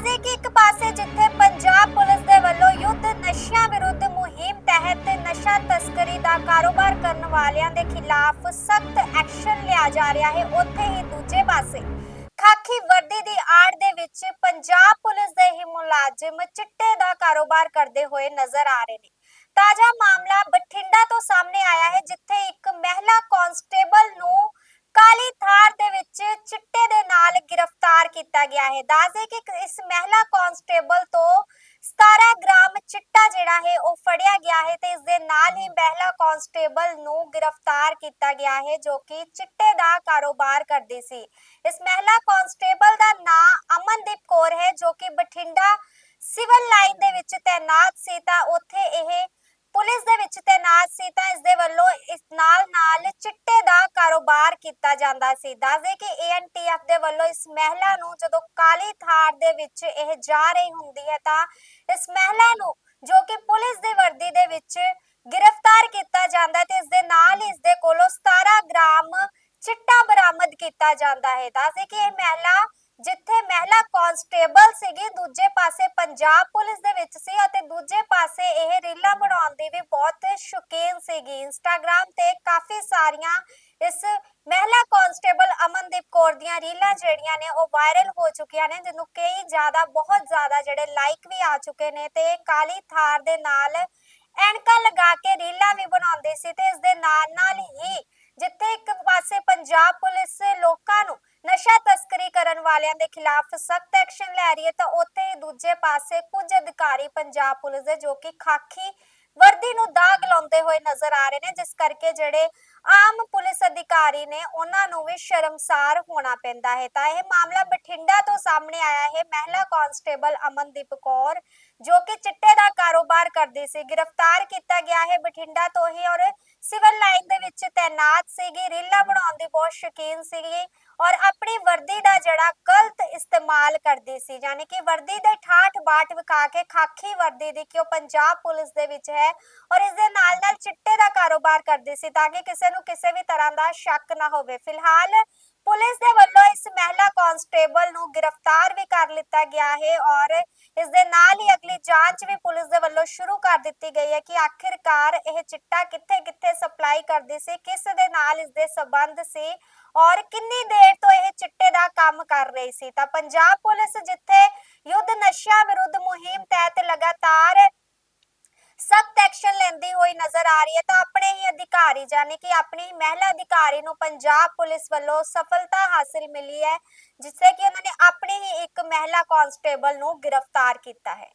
ਦੱਸਦੇ ਕਿ ਇੱਕ ਪਾਸੇ ਜਿੱਥੇ ਪੰਜਾਬ ਪੁਲਿਸ ਦੇ ਵੱਲੋਂ ਯੁੱਧ ਨਸ਼ਿਆਂ ਵਿਰੁੱਧ ਮੁਹਿੰਮ ਤਹਿਤ ਨਸ਼ਾ ਤਸਕਰੀ ਦਾ ਕਾਰੋਬਾਰ ਕਰਨ ਵਾਲਿਆਂ ਦੇ ਖਿਲਾਫ ਸਖਤ ਐਕਸ਼ਨ ਲਿਆ ਜਾ ਰਿਹਾ ਹੈ, ਉੱਥੇ ਹੀ ਦੂਜੇ ਪਾਸੇ ਖਾਕੀ ਵਰਦੀ ਦੀ ਆੜ ਦੇ ਵਿੱਚ ਪੰਜਾਬ ਪੁਲਿਸ ਦੇ ਹੀ ਮੁਲਾਜ਼ਮ ਚਿੱਟੇ ਦਾ ਕਾਰੋਬਾਰ ਕਰਦੇ ਹੋਏ ਨਜ਼ਰ ਆ ਰਹੇ ਨੇ। ਤਾਜ਼ਾ ਮਾਮਲਾ ਬਠਿੰਡਾ ਤੋਂ ਸਾਹਮਣੇ ਆਇਆ ਹੈ, ਜਿੱਥੇ ਇੱਕ ਮਹਿਲਾ ਕਾਂਸਟੇਬਲ ਨੂੰ ਕਾਲੀ ਥਾਰ ਦੇ ਵਿੱਚ ਚਿੱਟੇ ਦੇ ਨਾਲ ਗ੍ਰਿਫਤਾਰ ਕੀਤਾ ਗਿਆ ਹੈ। ਦੱਸਦੇ ਕਿ ਇਸ ਮਹਿਲਾ ਕਾਂਸਟੇਬਲ ਤੋਂ 17 ਗ੍ਰਾਮ ਚਿੱਟਾ ਜਿਹੜਾ ਹੈ, ਉਹ ਫੜਿਆ ਗਿਆ ਹੈ ਤੇ ਇਸ ਦੇ ਨਾਲ ਹੀ ਮਹਿਲਾ ਕਾਂਸਟੇਬਲ ਨੂੰ ਗ੍ਰਿਫਤਾਰ ਕੀਤਾ ਗਿਆ ਹੈ, ਜੋ ਕਿ ਚਿੱਟੇ ਦਾ ਕਾਰੋਬਾਰ ਕਰਦੀ ਸੀ। ਇਸ ਮਹਿਲਾ ਕਾਂਸਟੇਬਲ ਦਾ ਨਾਂ ਅਮਨਦੀਪ ਕੌਰ ਹੈ, ਜੋ ਕਿ ਬਠਿੰਡਾ ਸਿਵਲ ਲਾਈਨ ਦੇ ਵਿੱਚ ਤੈਨਾਤ ਸੀ। ਤਾਂ ਉੱਥੇ ਇਹ ਪੁਲਿਸ ਦੇ ਵਿੱਚ ਤੈਨਾਤ ਸੀ, ਤਾਂ ਇਸ ਦੇ ਵੱਲੋਂ ਇਸ ਨਾਲ ਕੀਤਾ ਜਾਂਦਾ ਸੀ। ਦੱਸਦੇ ਕਿ ਏਐਨਟੀਐਫ ਦੇ ਵੱਲੋਂ ਇਸ ਮਹਿਲਾ ਨੂੰ ਜਦੋਂ ਕਾਲੀ ਥਾਰ ਦੇ ਵਿੱਚ ਇਹ ਜਾ ਰਹੀ ਹੁੰਦੀ ਹੈ ਤਾਂ ਇਸ ਮਹਿਲਾ ਨੂੰ ਜੋ ਕਿ ਪੁਲਿਸ ਦੀ ਵਰਦੀ ਦੇ ਵਿੱਚ ਗ੍ਰਿਫਤਾਰ ਕੀਤਾ ਜਾਂਦਾ ਤੇ ਇਸ ਦੇ ਨਾਲ ਹੀ ਇਸ ਦੇ ਕੋਲੋਂ 17 ਗ੍ਰਾਮ ਚਿੱਟਾ ਬਰਾਮਦ ਕੀਤਾ ਜਾਂਦਾ ਹੈ। ਦੱਸਦੇ ਕਿ ਇਹ ਮਹਿਲਾ ਜਿੱਥੇ ਮਹਿਲਾ ਕਾਂਸਟੇਬਲ ਸੀਗੀ, ਦੂਜੇ ਪਾਸੇ ਪੰਜਾਬ ਪੁਲਿਸ ਦੇ ਵਿੱਚ ਸੀ ਅਤੇ ਦੂਜੇ ਪਾਸੇ ਇਹ ਰੀਲਾਂ ਬਣਾਉਣ ਦੀ ਵੀ ਬਹੁਤ ਸ਼ੌਕੀਨ ਸੀਗੀ। ਇੰਸਟਾਗ੍ਰam ਤੇ ਕਾਫੀ ਸਾਰੀਆਂ ਇਸ ਮਹਿਲਾ ਕਾਂਸਟੇਬਲ ਅਮਨਦੀਪ ਕੌਰ ਦੀਆਂ ਰੀਲਾਂ ਜਿਹੜੀਆਂ ਨੇ, ਉਹ ਵਾਇਰਲ ਹੋ ਚੁੱਕੀਆਂ ਨੇ, ਜਿਹਨੂੰ ਕਈ ਜ਼ਿਆਦਾ, ਬਹੁਤ ਜ਼ਿਆਦਾ ਜਿਹੜੇ ਲਾਈਕ ਵੀ ਆ ਚੁੱਕੇ ਨੇ ਤੇ ਕਾਲੀ ਥਾਰ ਦੇ ਨਾਲ ਐਨਕਾਂ ਲਗਾ ਕੇ ਰੀਲਾਂ ਵੀ ਬਣਾਉਂਦੇ ਸੀ ਤੇ ਇਸ ਦੇ ਨਾਲ ਨਾਲ ਹੀ ਜਿੱਥੇ ਇੱਕ ਪਾਸੇ ਪੰਜਾਬ ਪੁਲਿਸ ਲੋਕਾਂ ਨੂੰ ਨਸ਼ਾ ਤਸਕਰੀ ਕਰਨ ਵਾਲਿਆਂ ਦੇ ਖਿਲਾਫ ਸਖਤ ਐਕਸ਼ਨ ਲੈ ਰਹੀ ਹੈ, ਤਾਂ ਉੱਥੇ ਦੂਜੇ ਪਾਸੇ ਕੁਝ ਅਧਿਕਾਰੀ ਪੰਜਾਬ ਪੁਲਿਸ ਦੇ, ਜੋ ਕਿ ਖਾਕੀ ਵਰਦੀ ਨੂੰ ਦਾਗ ਲਾਉਂਦੇ ਹੋਏ ਨਜ਼ਰ ਆ ਰਹੇ ਨੇ, ਜਿਸ ਕਰਕੇ ਜਿਹੜੇ ਆਮ ਪੁਲਿਸ ਅਧਿਕਾਰੀ ਨੇ, ਉਹਨਾਂ ਨੂੰ ਵੀ ਸ਼ਰਮਸਾਰ ਹੋਣਾ ਪੈਂਦਾ ਹੈ। ਤਾਂ ਇਹ ਮਾਮਲਾ ਬਠਿੰਡਾ ਤੋਂ ਸਾਹਮਣੇ ਆਇਆ ਹੈ। ਮਹਿਲਾ ਕਾਂਸਟੇਬਲ ਅਮਨਦੀਪ ਕੌਰ ਜੋ ਕਿ ਚਿੱਟੇ ਦਾ ਕਾਰੋਬਾਰ ਕਰਦੀ ਸੀ। ਗ੍ਰਿਫਤਾਰ ਕੀਤਾ ਗਿਆ ਹੈ ਬਠਿੰਡਾ ਤੋਂ ਹੀ ਔਰ ਸਿਵਲ ਲਾਈਨ ਦੇ ਵਿੱਚ ਤੈਨਾਤ ਸੀਗੀ। ਰੀਲਾ ਬਣਾਉਣ ਦੀ ਬਹੁਤ ਸ਼ੌਕੀਨ ਸੀਗੀ ਔਰ ਆਪਣੀ ਵਰਦੀ ਦਾ ਜਿਹੜਾ ਗਲਤ ਇਸਤੇਮਾਲ ਕਰਦੀ ਸੀ। ਯਾਨੀ ਕਿ ਵਰਦੀ ਦੇ ਠਾਠ ਬਾਟ ਵਿਖਾ ਕੇ ਖਾਕੀ ਵਰਦੀ ਦੀ ਕਿ ਉਹ ਪੰਜਾਬ ਪੁਲਿਸ ਦੇ ਵਿੱਚ ਹੈ ਔਰ ਇਸ ਦੇ ਨਾਲ ਨਾਲ ਚਿੱਟੇ ਦਾ ਕਾਰੋਬਾਰ ਕਰਦੀ ਸੀ ਤਾਂ ਕਿ ਕਿਸੇ ਨੂੰ ਕਿਸੇ ਵੀ ਤਰ੍ਹਾਂ ਦਾ ਸ਼ੱਕ ਨਾ ਹੋਵੇ। ਫਿਲਹਾਲ ਪੁਲਿਸ ਦੇ ਵੱਲੋਂ ਕਾਂਸਟੇਬਲ ਨੂੰ ਗ੍ਰਿਫਤਾਰ ਵੀ ਕਰ ਲਿੱਤਾ ਗਿਆ ਹੈ ਔਰ ਇਸ ਦੇ ਨਾਲ ਹੀ ਅਗਲੀ ਜਾਂਚ ਵੀ ਪੁਲਿਸ ਦੇ ਵੱਲੋਂ ਸ਼ੁਰੂ ਕਰ ਦਿੱਤੀ ਗਈ ਹੈ ਕਿ ਆਖਿਰਕਾਰ ਇਹ ਚਿੱਟਾ ਕਿੱਥੇ-ਕਿੱਥੇ ਸਪਲਾਈ ਕਰਦੀ ਸੀ, ਕਿਸ ਦੇ ਨਾਲ ਇਸ ਦੇ ਸਬੰਧ ਸੀ ਔਰ ਕਿੰਨੀ ਦੇਰ ਤੋਂ ਇਹ ਚਿੱਟੇ ਦਾ ਕੰਮ ਕਰ ਰਹੀ ਸੀ। ਤਾਂ ਪੰਜਾਬ ਪੁਲਿਸ ਜਿੱਥੇ ਯੁੱਧ ਨਸ਼ਿਆਂ ਵਿਰੁੱਧ ਮੁਹਿੰਮ ਤਹਿਤ ਲਗਾਤਾਰ ਸਖਤ ਐਕਸ਼ਨ ਲੈਂਦੀ ਹੋਈ ਨਜ਼ਰ ਆ ਰਹੀ ਹੈ ਤਾਂ ਆਪਣੇ ਹੀ ਅਧਿਕਾਰੀ ਜਾਨੀ ਕਿ ਆਪਣੀ ਹੀ ਮਹਿਲਾ ਅਧਿਕਾਰੀ ਨੂੰ ਪੰਜਾਬ ਪੁਲਿਸ ਵੱਲੋਂ ਸਫਲਤਾ ਹਾਸਲ ਮਿਲੀ ਹੈ, ਜਿਸ ਕਿ ਉਹਨਾਂ ਨੇ ਆਪਣੀ ਹੀ ਇੱਕ ਮਹਿਲਾ ਕਾਂਸਟੇਬਲ ਨੂੰ ਗ੍ਰਿਫਤਾਰ ਕੀਤਾ ਹੈ।